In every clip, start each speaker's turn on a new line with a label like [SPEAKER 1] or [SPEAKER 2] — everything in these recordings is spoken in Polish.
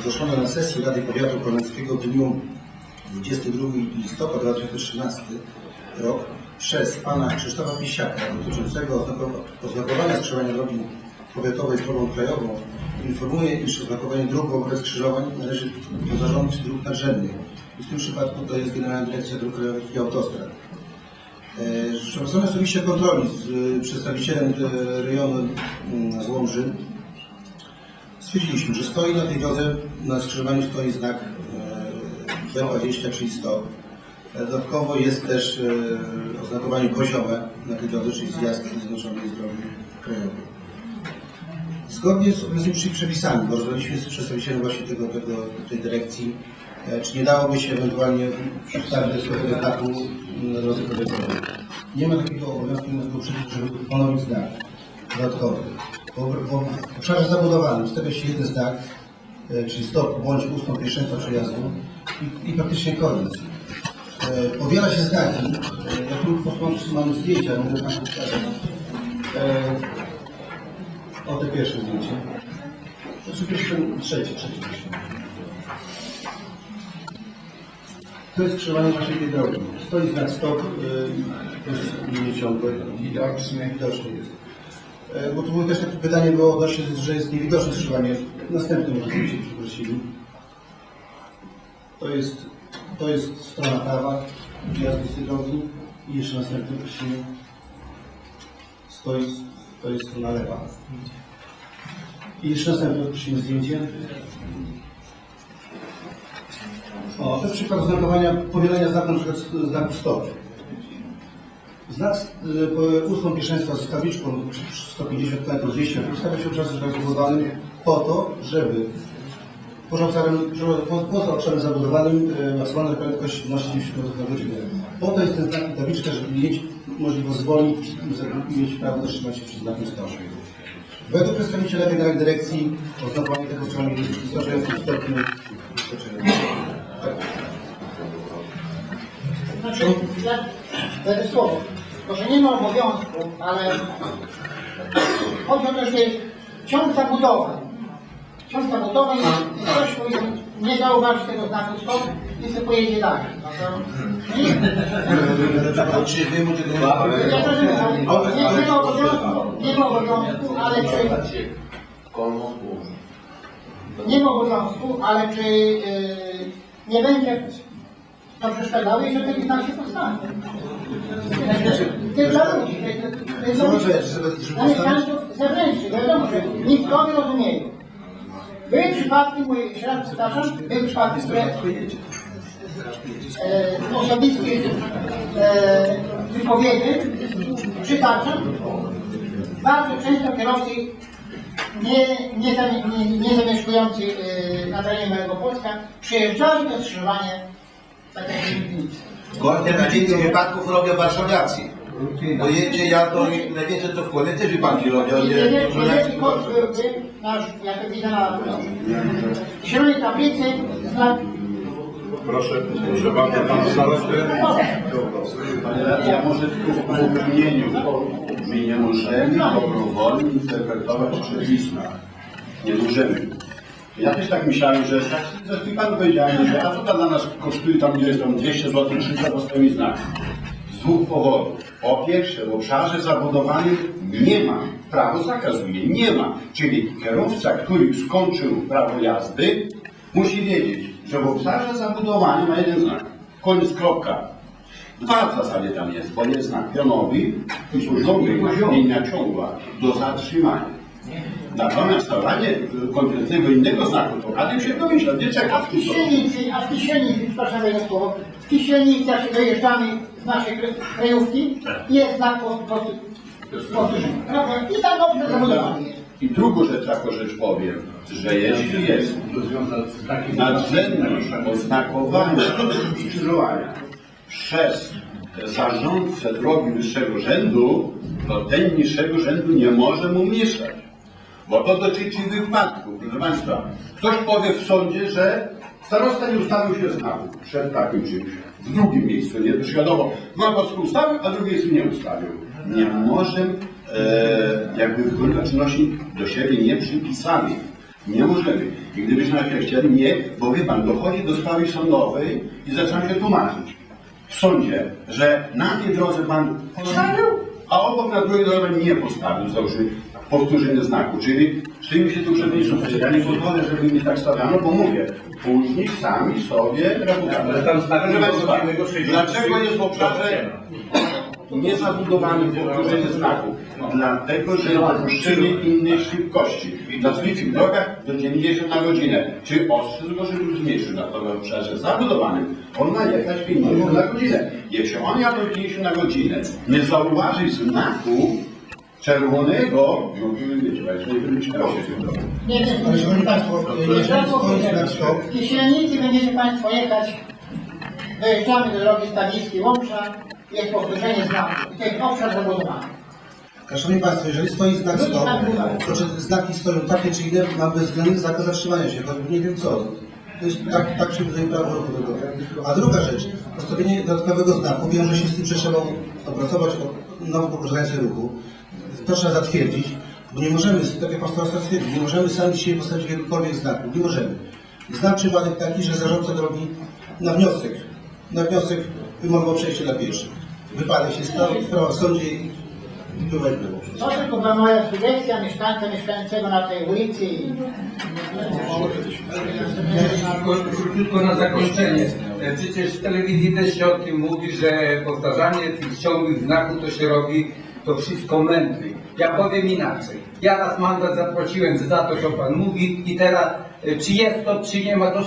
[SPEAKER 1] zgłoszone na sesji Rady Powiatu Kolęckiego w dniu 22 listopada 2013 rok przez pana Krzysztofa Pisiaka dotyczącego oznako- oznakowania skrzyżowania drogi powiatowej drogą krajową informuje, iż oznakowanie dróg wobec skrzyżowań należy do zarządcy dróg nadrzędnych. I w tym przypadku to jest Generalna Dyrekcja Dróg Krajowych i Autostrad. E, Przeprowadzone są misje kontroli z e, przedstawicielem e, rejonu mm, Złomży. Stwierdziliśmy, że stoi na tej drodze, na skrzyżowaniu stoi znak e, B20, czyli stop. E, Dodatkowo jest też e, oznakowanie poziome na tej drodze, czyli zjazd zjednoczonej drogi krajowej. Zgodnie z obecnymi przepisami, bo rozmawialiśmy z przedstawicielem właśnie tego, tego, tej dyrekcji, e, czy nie dałoby się ewentualnie przedstawić tego znaku na drodze powiatowej. Nie ma takiego obowiązku, żeby ponowić znak dodatkowy. W, obszarze zabudowanym stawia się jeden znak, e, czyli stop bądź ustąp pierwszeństwa przejazdu i, i praktycznie koniec. E, powiela się znaki, e, jak lub posłanczy mamy zdjęcia, mogę Państwu pokazać. E, o te pierwsze zdjęcie. Znaczy pierwsze, trzecie, trzecie. To jest skrzyżowanie właśnie tej drogi. Stoi znak stop, to jest linie ciągłe. Widoczny. Widoczny jest. E, Bo tu było też takie pytanie było odnośnie, że jest niewidoczne skrzyżowanie. Następny może się przeprosili. To jest, to jest strona prawa jazdy z tej drogi. I jeszcze następny prosimy. Stoi, to jest strona lewa. I jeszcze następne prosimy zdjęcie. O, to jest przykład oznakowania powielenia znaku, na przykład znaku stop. Znak y, ustąp pierwszeństwa z tabliczką 150 metrów 200 metrów stawia się czasem zabudowanym po to, żeby poza obszarem, zabudowanym y, maksymalna prędkość wynosi 90 km na godzinę. Po to jest ten znak tabliczka, żeby mieć możliwość zwolnić i mieć prawo zatrzymać się przed znakiem stop. Według przedstawiciela Generalnej Dyrekcji oznakowanie tego strzału jest wystarczającym stopniu. Tak.
[SPEAKER 2] Znaczy, ja będę słowo, może nie ma obowiązku, ale chodzi o to, że jest ciąg zabudowań. Ciąg zabudowań i ktoś powinien nie zauważyć tego znaku stop i sobie pojedzie dalej. Nie,
[SPEAKER 1] Czy wy mu tego
[SPEAKER 2] ja to nie, ma obowiązku, nie ma obowiązku, ale czy nie ma obowiązku, ale czy yy, nie będzie to przeszkadzało i że taki znak się powstanie. Ty dla ludzi, ty- ty- ty-
[SPEAKER 1] Co może, żeby, żeby
[SPEAKER 2] dla mieszkańców zewnętrznych, wiadomo, że Niemcowie rozumieją. Były przypadki, mówię jeszcze raz powtarzam, były przypadki, które e, osobistych e, wypowiedzi przytaczam. Bardzo często kierowcy nie, nie, nie, nie zamieszkujący e, na terenie mojego Polska przyjeżdżali do skrzyżowania tak jak
[SPEAKER 3] Najwięcej wypadków robią warszawiacy. Bo jedzie, jadą i najwięcej to w kłonie też wypadki robią. Nie,
[SPEAKER 2] nie
[SPEAKER 3] nie,
[SPEAKER 2] wiem, nie kod byłby nasz, jak to widzę na zielonej tablicy, znak
[SPEAKER 4] Proszę, proszę bardzo, pan starosty.
[SPEAKER 5] Panie radny, ja może tylko w porozumieniu. My nie możemy dobrowolnie interpretować przepisów. Nie możemy. Ja też tak myślałem, że tak, zresztą pan powiedziałem, że a co to dla nas kosztuje tam, gdzie jest tam 200 zł, 300 postawi znak. Z dwóch powodów. Po pierwsze, w obszarze zabudowanym nie ma, prawo zakazuje, nie ma. Czyli kierowca, który skończył prawo jazdy, musi wiedzieć, że w obszarze zabudowanym ma jeden znak. Koniec, kropka. Dwa w zasadzie tam jest, bo jest znak pionowy i służący linia ciągła do zatrzymania. Natomiast stawanie konkretnego innego znaku, to rady się domyśla, nie
[SPEAKER 2] A
[SPEAKER 5] czeka
[SPEAKER 2] w
[SPEAKER 5] w tym
[SPEAKER 2] Kisielnicy, a w Kisielnicy, przepraszam za jedno słowo, w Kisielnicy, jak się dojeżdżamy z naszej krajówki, jest znak po, po, powtórzenia. I tak dobrze zabudowany jest.
[SPEAKER 5] I drugą rzecz, jako rzecz powiem, że jeśli jest nadrzędność oznakowania skrzyżowania przez zarządcę drogi wyższego rzędu, to ten niższego rzędu nie może mu mieszać. Bo to dotyczy wypadku, proszę Państwa. Ktoś powie w sądzie, że starosta nie ustawił się znaku przed takim czymś. W drugim miejscu, nie? Już wiadomo, ma polską ustawił, a drugie miejscu nie ustawił. Nie może e, jakby wykonywać czynności do siebie nieprzypisanych. Nie możemy. I gdybyśmy najpierw chcieli, nie, bo wie pan, dochodzi do sprawy sądowej i zaczynamy się tłumaczyć w sądzie, że na tej drodze pan postawił, a obok na drugiej drodze nie postawił, załóżmy powtórzenie znaku. Czyli stoimy się tu miejscem. Ja nie pozwolę, żeby mi tak stawiano, bo mówię, później sami sobie reputację.
[SPEAKER 4] Ale tam znak
[SPEAKER 5] Proszę państwa,
[SPEAKER 4] innego 63
[SPEAKER 5] Dlaczego jest w obszarze niezabudowany powtórzenie znaku? Dlatego, że dopuszczenie innej szybkości. Na zwykłych drogach do 90 na godzinę. Czy ostrzyc go, żeby zmniejszył na to w obszarze zabudowanym? On ma jechać 50 na godzinę. Jeśli on jadą 50 na godzinę, nie zauważy znaku czerwonego, wiecie Państwo, nie będzie kierowcy.
[SPEAKER 2] Nie wiem,
[SPEAKER 1] Ale Szanowni Państwo, jeżeli stoi znak stop,
[SPEAKER 2] W Kisielnicy będziecie Państwo jechać, dojeżdżamy do drogi Stanickiej Łomża, jest powtórzenie znaku. I to jest obszar zabudowany.
[SPEAKER 1] Szanowni Państwo, jeżeli stoi znak stop, to czy znaki stoją takie czy inne, ma bezwzględny zakaz zatrzymania się, choćby nie wiem co. To jest tak, tak przewiduje prawo ruchu drogowego. A druga rzecz, postawienie dodatkowego znaku wiąże się z tym, że trzeba opracować nowe położenie ruchu. To trzeba zatwierdzić, bo nie możemy, tak jak Pan Starosta stwierdził, nie możemy sami dzisiaj postawić jakiegokolwiek znaku. Nie możemy. Znam przypadek taki, że zarządca drogi na wniosek, na wniosek wymogował przejście dla pieszych. Wypadek się stał, sprawa w sądzie i była było.
[SPEAKER 2] To tylko była moja sugestia mieszkańca mieszkającego na tej ulicy. i-
[SPEAKER 6] Krótko na zakończenie. Przecież w telewizji też się o tym mówi, że powtarzanie tych ciągłych znaków to się robi to wszystko mętlik. Ja powiem inaczej. Ja raz mandat zapłaciłem za to, co pan mówi i teraz e, czy jest to, czy nie ma. To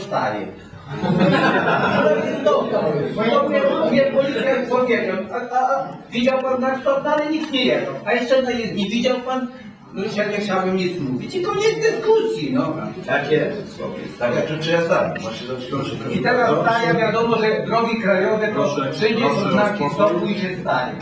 [SPEAKER 6] policjant powiedział, a, a, a widział pan na stop, ale nikt nie jechał. A jeszcze jezdni widział pan, no już ja nie chciałbym nic mówić i koniec dyskusji, no.
[SPEAKER 3] Tak jest. Tak jak ja znam.
[SPEAKER 6] I teraz staje wiadomo, że drogi krajowe to
[SPEAKER 4] Proszę,
[SPEAKER 6] przyjdzie
[SPEAKER 4] proszę
[SPEAKER 6] znaki stopu i się stanie.